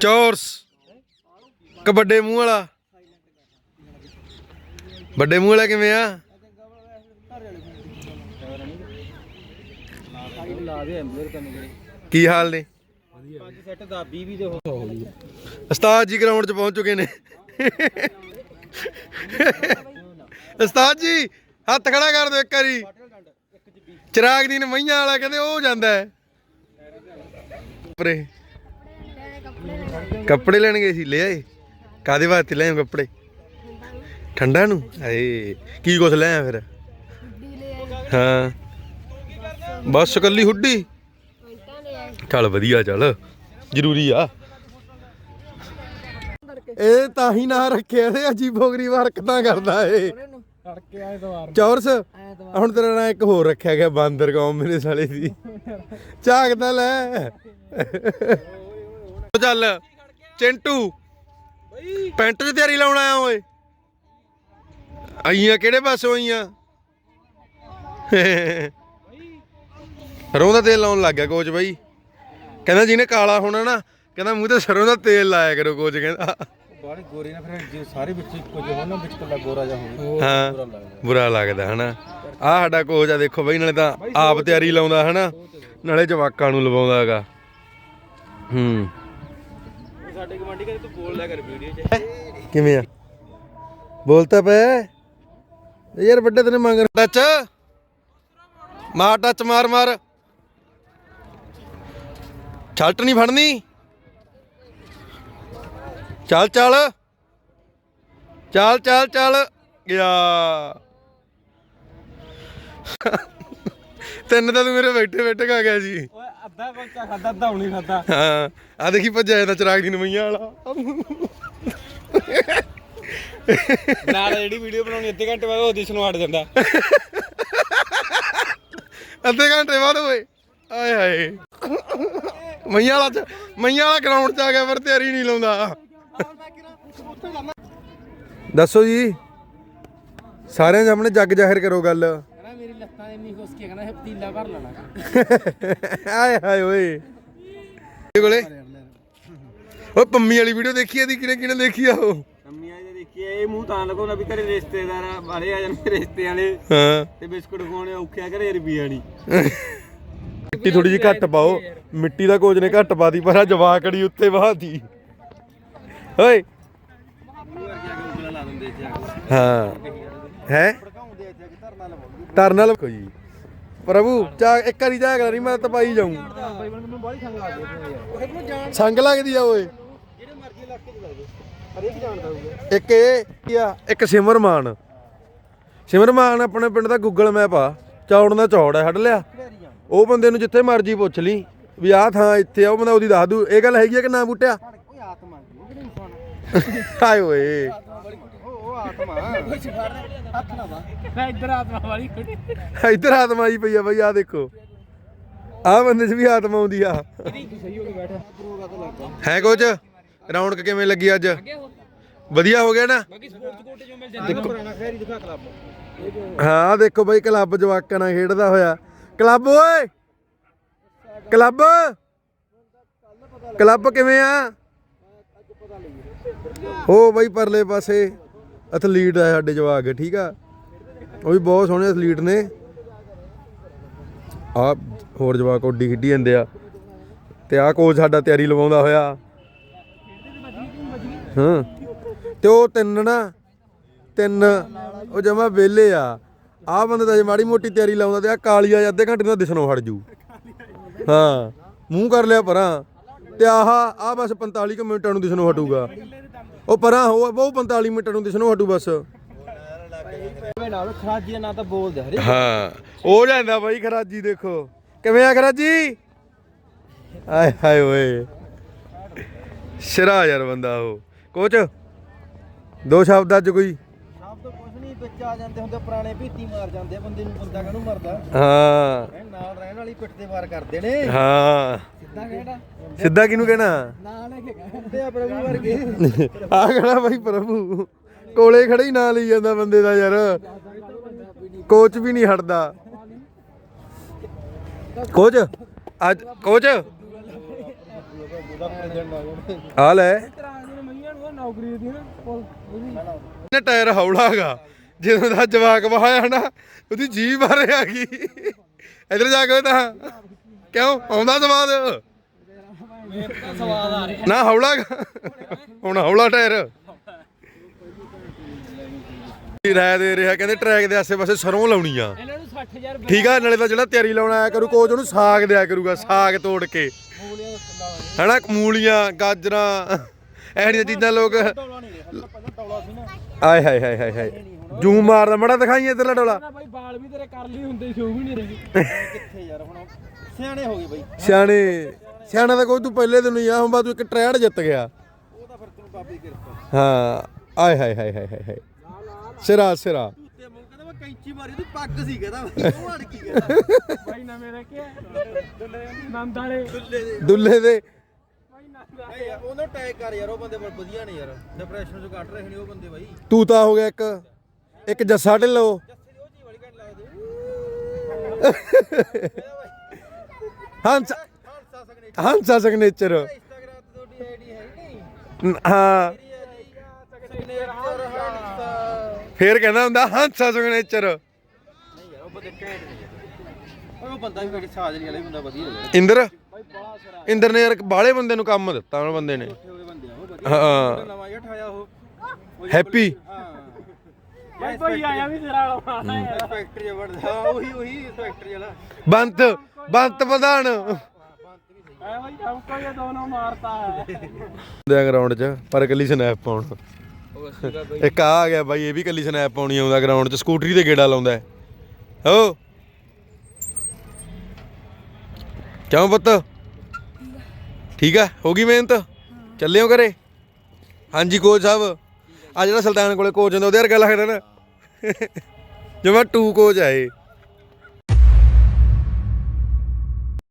ਚੌਰਸ। ਕ ਵੱਡੇ ਮੂੰਹ ਵਾਲਾ। ਵੱਡੇ ਮੂੰਹ ਵਾਲਾ ਕਿਵੇਂ ਆ? ਕੀ ਹਾਲ ਨੇ? ਉਸਤਾਦ ਜੀ ਗਰਾਊਂਡ 'ਚ ਪਹੁੰਚ ਚੁੱਕੇ ਨੇ। ਉਸਤਾਦ ਜੀ, ਹੱਥ ਖੜਾ ਕਰ ਦਿਓ ਇੱਕ ਵਾਰੀ। ਚਿਰਾਗ ਦੀ ਮਈਆਂ ਵਾਲਾ ਕਹਿੰਦੇ ਉਹ ਜਾਂਦਾ ਹੈ। ਪਰੇ ਕੱਪੜੇ ਲੈਣ ਗਏ ਸੀ, ਲੈ ਆਏ। ਕਾਦੇ ਵਾਸਤੇ ਲੈ ਆਏ ਕੱਪੜੇ? ਠੰਡਾ ਨੂੰ? ਏ ਕੀ ਕੁਛ ਲੈ ਆਇਆ ਫਿਰ? ਹਾਂ। ਬਸ ਕੱਲੀ ਹੁੱਡੀ? ਚੱਲ ਵਧੀਆ, ਚੱਲ। ਜ਼ਰੂਰੀ ਆ। ਇਹ ਤਾਂ ਹੀ ਨਾ ਰੱਖਿਆ ਤੇ ਅਜੀਬੋ ਗਰੀਬ ਹਰਕਤਾਂ ਕਰਦਾ ਏ ਤੜਕੇ ਚੌਰਸ, ਹੁਣ ਤੇਰਾ ਨਾਂ ਇੱਕ ਹੋਰ ਰੱਖਿਆ ਗਿਆ, ਬਾਂਦਰ ਕੌਮ ਮੇਰੇ ਸਾਲੇ ਦੀ। ਝਾਕਦਾ ਲੈ। ਚੱਲ। ਚਿੰਟੂ। ਪੈਂਟ 'ਚ ਤਿਆਰੀ ਲਾਉਣ ਆਇਆ ਓਏ। ਆਈਆਂ ਕਿਹੜੇ ਪਾਸੋਂ ਆਈਆਂ? ਸਰੋਂ ਦਾ ਤੇਲ ਲਾਉਣ ਲੱਗ ਗਿਆ ਕੋਚ ਬਾਈ। ਕਹਿੰਦਾ ਜਿਹਨੇ ਕਾਲਾ ਹੋਣਾ ਨਾ ਕਹਿੰਦਾ ਮੂੰਹ ਤੇ ਸਰੋਂ ਦਾ ਤੇਲ ਲਾਇਆ ਕਰੋ ਕੋਚ ਕਹਿੰਦਾ। ਬਾੜੀ ਗੋਰੀ ਨਾ ਫਿਰ ਜੇ ਸਾਰੇ ਵਿੱਚ ਕੁਝ ਹੋਣ ਨਾ ਵਿੱਚ ਕੱਲਾ ਗੋਰਾ ਜਾ ਹੋਵੇ ਹਾਂ ਬੁਰਾ ਲੱਗਦਾ। ਹਨਾ। ਆ ਸਾਡਾ ਕੋਚ ਆ ਦੇਖੋ ਬਈ ਨਾਲੇ ਤਾਂ ਆਪ ਤਿਆਰੀ ਲਾਉਂਦਾ ਹਨਾ। ਨਾਲੇ ਜਵਾਕਾਂ ਨੂੰ ਲਵਾਉਂਦਾ ਹੈਗਾ। ਹੂੰ। ਸਾਡੇ ਕਮਾਂਡੀ ਕਹਿੰਦੇ ਤੂੰ ਬੋਲ ਲਿਆ ਕਰ ਵੀਡੀਓ 'ਚ। ਕਿਵੇਂ ਆ? ਬੋਲਤਾ ਪਿਆ ਯਾਰ ਵੱਡੇ ਤੈਨੂੰ ਮੰਗ ਟੱਚ। ਮਾਰ ਟੱਚ ਮਾਰ ਮਾਰ। ਛਲਟ ਨਹੀਂ ਫੜਨੀ। ਚੱਲ ਚੱਲ। ਚੱਲ ਚੱਲ ਚੱਲ। ਗਿਆ ਤਿੰਨ ਤਾਂ ਤੂੰ ਮੇਰੇ ਬੈਠੇ ਬੈਠੇ ਖਾ ਗਿਆ ਜੀ ਅੱਧਾ ਕੋਚਾ ਖਾਦਾ ਅੱਧਾ ਹੁਣੀ ਖਾਦਾ। ਹਾਂ ਆ ਦੇਖੀ ਭੱਜਿਆ ਇਹਦਾ ਚਿਰਾਗ ਦੀ ਨਮਈਆਂ ਵਾਲਾ। ਨਾਲ ਜਿਹੜੀ ਵੀਡੀਓ ਬਣਾਉਣੀ ਅੱਧੇ ਘੰਟੇ ਬਾਅਦ ਉਹ ਦਿਸ ਨੂੰ ਹਟ ਜਾਂਦਾ। ਅੱਧੇ ਘੰਟੇ ਬਾਅਦ ਓਏ ਆਏ ਹਾਏ। ਮਈਆਂ ਵਾਲਾ ਚ ਮਈਆਂ ਵਾਲਾ ਗਰਾਊਂਡ ਚ ਆ ਗਿਆ ਪਰ ਤਿਆਰੀ ਨਹੀਂ ਲਾਉਂਦਾ। ਦੱਸੋ ਜੀ ਸਾਰਿਆਂ ਸਾਹਮਣੇ ਜੱਗ ਜ਼ਾਹਿਰ ਕਰੋ ਗੱਲ। ਲੱਤਾਂ ਇੰਨੀ ਖੁਸ਼ ਕੇ ਕਹਿੰਦਾ ਇਹ ਪਤੀਲਾ ਭਰ ਲੈਣਾ। ਆਏ ਹਾਏ ਓਏ। ਇਹ ਕੋਲੇ? ਓ ਪੰਮੀ ਵਾਲੀ ਵੀਡੀਓ ਦੇਖੀ ਇਹਦੀ? ਕਿਹਨੇ ਕਿਹਨੇ ਦੇਖੀ ਆ ਉਹ? ਅੰਮੀਆਂ ਜੇ ਦੇਖੀਏ ਇਹ ਮੂੰਹ ਤਾਂ ਲਗਾਉਣਾ ਵੀ ਘਰੇ ਰਿਸ਼ਤੇਦਾਰ ਵਾਲੇ ਆ ਜਾਂਦੇ ਰਿਸ਼ਤੇ ਵਾਲੇ। ਹਾਂ। ਤੇ ਬਿਸਕੁਟ ਖਵਾਉਣੇ ਔਖੇ ਆ ਘਰੇ ਰੁਪਈਆ ਨਹੀਂ ਮਿੱਟੀ ਥੋੜੀ ਜਿਹੀ ਘੱਟ ਪਾਓ। ਮਿੱਟੀ ਦਾ ਕੋਚ ਨੇ ਘੱਟ ਪਾਤੀ ਪਰ ਆ ਜਵਾਕੜੀ ਉੱਤੇ ਵਾਹਤੀ ਓਏ। ਹਾਂ। ਹੈ ਭੜਕਾਉਂਦੇ ਇੱਥੇ ਆ ਕੇ ਧਰਨਾ ਤਰਨਲ ਕੋਈ। ਪ੍ਰਭੂ ਚਾ ਇੱਕ ਵਾਰੀ ਜਾ ਕਰੀ ਮੈਂ ਤਾਂ ਪਾਈ ਜਾਊਂ। ਬਾਈ ਮੈਨੂੰ ਸੰਗ ਲੱਗਦੀ ਹੈ ਯਾਰ ਉਹ ਨੂੰ ਜਾਣ ਸੰਗ ਲੱਗਦੀ ਆ ਓਏ। ਜਿਹੜੇ ਮਰਜ਼ੀ ਇਲਾਕੇ 'ਚ ਲੱਗਦੇ ਹਰੇਕ ਜਾਣਦਾ ਹੋਊਗਾ ਇੱਕ ਇਹ ਕੀ ਆ? ਇੱਕ ਸਿਮਰਮਾਨ। ਸਿਮਰਮਾਨ ਆਪਣੇ ਪਿੰਡ ਦਾ ਗੂਗਲ ਮੈਪ ਆ। ਚੌੜ ਦਾ ਚੌੜ ਹੈ ਹੱਡ ਲਿਆ। ਉਹ ਬੰਦੇ ਨੂੰ ਜਿੱਥੇ ਮਰਜ਼ੀ ਪੁੱਛ ਲਈ ਵੀ ਆਹ ਥਾਂ ਇੱਥੇ ਆ ਉਹ ਬੰਦਾ ਉਹਦੀ ਦੱਸ ਦੂ। ਇਹ ਗੱਲ ਹੈਗੀ ਆ ਕਿ ਨਾ ਬੂਟਿਆ? ਆਤਮਾ ਹਾਏ ਓਏ। ਆਤਮਾ। ਹੱਥ ਨਾ ਵਾ ਇੱਧਰ ਆਤਮਾ ਵਾਲੀ ਇੱਧਰ ਆਤਮਾ ਆਈ ਪਈ ਆ ਬਈ ਆ ਦੇਖੋ। ਆਹ ਬੰਦੇ 'ਚ ਵੀ ਆਤਮਾ ਆਉਂਦੀ ਆ। ਹੋ ਕੇ ਬੈਠਾ ਦਰੋਗਾ ਤਾਂ ਲੱਗਾ ਹੈ ਕੁਝ ਰੌਣਕ ਕਿਵੇਂ ਲੱਗੀ ਅੱਜ? ਵਧੀਆ ਹੋ ਗਿਆ ਨਾ? ਹਾਂ ਆਹ ਦੇਖੋ ਬਈ ਕਲੱਬ ਜਵਾਕਾਂ ਨਾਲ ਖੇਡਦਾ ਹੋਇਆ। ਕਲੱਬ ਓਏ! ਕਲੱਬ! ਕਲੱਬ ਕਿਵੇਂ ਆ? ਉਹ ਬਈ ਪਰਲੇ ਪਾਸੇ। ਐਥਲੀਟ ਆ ਸਾਡੇ ਜਵਾਕ, ਠੀਕ ਆ? ਉਹ ਵੀ ਬਹੁਤ ਸੋਹਣੇ ਐਥਲੀਟ ਨੇ। ਆ ਹੋਰ ਜਵਾਕ ਉੱਡੀ ਖੇਡੀ ਜਾਂਦੇ ਆ। ਤੇ ਆ ਕੋਚ ਸਾਡਾ ਤਿਆਰੀ ਲਵਾਉਂਦਾ ਹੋਇਆ। ਹਾਂ। ਤੇ ਉਹ ਤਿੰਨ ਨਾ, ਤਿੰਨ, ਉਹ ਜਮਾ ਵਿਹਲੇ ਆ। ਆ ਬੰਦੇ ਤਾਂ ਜੇ ਮਾੜੀ ਮੋਟੀ ਤਿਆਰੀ ਲਾਉਂਦਾ ਤੇ ਆ ਕਾਲੀਆ ਜਾਂ ਅੱਧੇ ਘੰਟੇ ਨਾਲ ਦਿਸਣੋਂ ਹਟ ਜੂ। ਹਾਂ। ਮੂੰਹ ਕਰ ਲਿਆ ਪਰਾਂ। ਤੇ ਆਹ ਆ ਬਸ 45 ਕੁ ਮਿੰਟਾਂ ਨੂੰ ਦਿਸਣੋਂ ਹਟੂਗਾ। ਉਹ ਪਰਾਂ ਹੋ ਉਹ 45 ਮਿੰਟਾਂ ਨੂੰ ਦਿਸਣੋਂ ਹਟੂ ਬਸ। ਮੈਂ ਨਾਲ ਖਰਾਜੀ ਦਾ ਨਾਂ ਤਾਂ ਬੋਲਦੇ ਹਰੇ ਹਾਂ ਹੋ ਜਾਂਦਾ ਬਾਈ ਖਰਾਜੀ ਦੇਖੋ। ਕਿਵੇਂ ਆ ਖਰਾਜੀ? ਆਏ ਹਾਏ ਓਏ। ਸ਼ਰਾ ਯਾਰ ਬੰਦਾ ਉਹ। ਕੋਚ ਦੋ ਸ਼ਬਦਾਂ ਚ ਕੋਈ। ਤੋਂ ਕੁਝ ਨਹੀਂ ਵਿੱਚ ਆ ਜਾਂਦੇ ਹੁੰਦੇ ਪੁਰਾਣੇ ਭੀਤੀ ਮਾਰ ਜਾਂਦੇ ਬੰਦੇ ਨੂੰ ਬੰਦਾ ਕਾਹਨੂੰ ਮਰਦਾ? ਹਾਂ। ਨਾਲ ਰਹਿਣ ਵਾਲੀ ਪਿੱਠ ਤੇ ਵਾਰ ਕਰਦੇ ਨੇ। ਹਾਂ। ਸਿੱਧਾ ਕਹਿਣਾ। ਸਿੱਧਾ ਕਿਹਨੂੰ ਕਹਿਣਾ? ਨਾਲ ਲੈ ਕੇ ਕਹਿੰਦੇ ਆ ਪ੍ਰਭੂ ਵਰਗੇ। ਆ ਕਿਹੜਾ ਬਾਈ ਪ੍ਰਭੂ। ਕੋਲੇ ਖੜੇ ਹੀ ਨਾਂ ਲਈ ਜਾਂਦਾ ਬੰਦੇ ਦਾ ਯਾਰ। ਕੋਚ ਵੀ ਨਹੀਂ ਹਟਦਾ। ਕੋਚ ਅੱਜ ਕੋਚ। ਆ ਆ ਲੈ। ਨੂੰ ਦੀ ਟਾਇਰ ਹੌਲਾ ਹੈਗਾ। ਜਦੋਂ ਦਾ ਜਵਾਕ ਵਹਾਇਆ ਨਾ ਉਹਦੀ ਜੀਭ ਬਾਰੇ ਆ ਗਈ। ਇਧਰ ਜਾ ਕੇ ਤਾਂ। ਕਿਉਂ? ਆਉਂਦਾ ਸਵਾਦ? ਮੇਰੇ ਤਾਂ ਸਵਾਦ ਆ ਰਿਹਾ ਨਾ ਹੌਲਾ। ਹੁਣ ਹੌਲਾ ਟਾਇਰ। ਰਾਇ ਦੇ ਰਿਹਾ? ਕਹਿੰਦੇ ਟਰੈਕ ਦੇ ਆਸੇ ਪਾਸੇ ਸਰੋਂ ਲਾਉਣੀ ਆ ਇਹਨਾਂ ਨੂੰ 60000 ਠੀਕ ਆ ਨਾਲੇ ਤਾਂ ਜਿਹੜਾ ਤਿਆਰੀ ਲਾਉਣਾ ਆਇਆ ਕਰੂ ਕੋਚ ਉਹਨੂੰ ਸਾਗ ਦਿਆ ਕਰੂਗਾ ਸਾਗ ਤੋੜ ਕੇ। ਦਾ ਹਨਾ ਮੂਲੀਆਂ ਗਾਜਰਾਂ ਐੜੀਆਂ ਚੀਜ਼ਾਂ ਲੋਕ ਆਏ ਹਾਏ ਹਾਏ ਹਾਏ ਹਾਏ। ਜੂਮ ਮਾਰਦਾ ਮੜਾ ਦਿਖਾਈ ਇਧਰਲਾ ਡੋਲਾ। ਨਾ ਬਾਈ ਬਾਲ ਵੀ ਤੇਰੇ ਕਰ ਲਈ ਹੁੰਦੇ ਸੀ ਵੀ ਨਹੀਂ ਰਹੇ। ਕਿੱਥੇ ਯਾਰ ਹੁਣ? ਸਿਆਣੇ ਹੋ ਗਏ ਬਾਈ। ਸਿਆਣੇ ਸਿਆਣਾ ਤਾਂ ਕੋਈ ਤੂੰ ਪਹਿਲੇ ਦਿਨ ਹੀ ਆ ਹੁਣ ਤੂੰ ਇੱਕ ਟ੍ਰੈਡ ਜਿੱਤ ਗਿਆ। ਉਹ ਤਾਂ ਫਿਰ ਤੈਨੂੰ ਬਾਬੀ ਕਿਰਪਾ। ਹਾਂ ਆਏ ਹਾਏ ਹਾਏ ਹਾਏ ਹਾਏ ਸਿਰਾ ਸਿਰਾ। ਤੇ ਮੂੰਹ ਕਹਿੰਦਾ ਮੈਂ ਕੈਂਚੀ ਮਾਰੀ ਤੂੰ ਪੱਗ ਸੀ ਕਹਿੰਦਾ ਉਹ ਅੜ ਕੀ ਕਹਿੰਦਾ? ਬਾਈ ਨਾ ਮੇਰਾ ਕੀ ਦੁੱਲੇ ਨੰਦ ਵਾਲੇ। ਦੁੱਲੇ ਦੇ। ਦੁੱਲੇ ਦੇ। ਉਹਨੂੰ ਟੈਗ ਕਰ ਯਾਰ ਉਹ ਬੰਦੇ ਬੜੇ ਵਧੀਆ ਨੇ ਯਾਰ। ਡਿਪਰੈਸ਼ਨ ਚੋਂ ਕੱਢ ਰਹੇ ਨੇ ਉਹ ਬੰਦੇ ਬਾਈ। ਤੂੰ ਤਾਂ ਹੋ ਗਿਆ ਇੱਕ। ਇੱਕ ਜੱਸਾ ਢਿੱਲੋ ਹੰਸ ਹੰਸਾ ਸਿਗਨੇਚਰ ਇੰਸਟਾਗ੍ਰਾਮ ਤੇ ਤੁਹਾਡੀ ਆਈਡੀ ਹੈ। ਹਾਂ ਫੇਰ ਕਹਿੰਦਾ ਹੁੰਦਾ ਹੰਸਾ ਸਿਗਨੇਚਰ ਉਹ ਬੰਦੇ ਵੀ ਬੜੀ ਸਾਜਰੀ ਵਾਲਾ ਵੀ ਬੰਦਾ ਵਧੀਆ ਯਾਰ ਇੰਦਰ? ਇੰਦਰ ਨੇ ਯਾਰ ਬਾਹਲੇ ਬੰਦੇ ਨੂੰ ਕੰਮ ਦਿੱਤਾ ਉਹ ਬੰਦੇ ਨੇ। ਹਾਂ। ਨਵਾਂ ਜਿਹਾ ਠਾਇਆ ਉਹ। ਉਹ ਹੈਪੀ। ਹਾਂ ਯਾਰ ਕੋਈ ਆਇਆ ਵੀ ਤੇਰਾ ਵਾਲਾ ਹੈ। ਫੈਕਟਰੀ ਵੜਦਾ ਹਾਂ ਉਹੀ ਉਹੀ ਫੈਕਟਰੀ ਵਾਲਾ। ਬੰਤ ਬੰਤ ਪ੍ਰਧਾਨ। ਐ ਭਾਈ ਹਮਕੋ ਇਹ ਦੋਨੋਂ ਮਾਰਤਾ ਹੈ। ਦੇ ਗਰਾਊਂਡ 'ਚ ਪਰ ਕੱਲੀ ਸਨੈਪ ਪਾਉਣ। ਇੱਕ ਆ ਆ ਗਿਆ ਬਾਈ ਇਹ ਵੀ ਕੱਲੀ ਸਨੈਪ ਪਾਉਣੀ ਆਉਂਦਾ ਗਰਾਊਂਡ 'ਚ ਸਕੂਟਰੀ ਤੇ ਗੇੜਾ ਲਾਉਂਦਾ ਹੈ। ਹੋ। ਕਿਉਂ ਪੁੱਤ? ਠੀਕ ਆ ਹੋ ਗਈ ਮਿਹਨਤ? ਚੱਲਿਓ ਘਰੇ। ਹਾਂਜੀ ਕੋਚ ਸਾਹਿਬ। ਆ ਜਿਹੜਾ ਸੁਲਤਾਨ ਕੋਲੇ ਕੋਚ ਹੁੰਦਾ, ਉਹਦੇ ਵਰਗਾ ਲੱਗਦਾ ਨਾ। ਜਮਾ ਟੂ ਕੋਚ ਆ ਇਹ।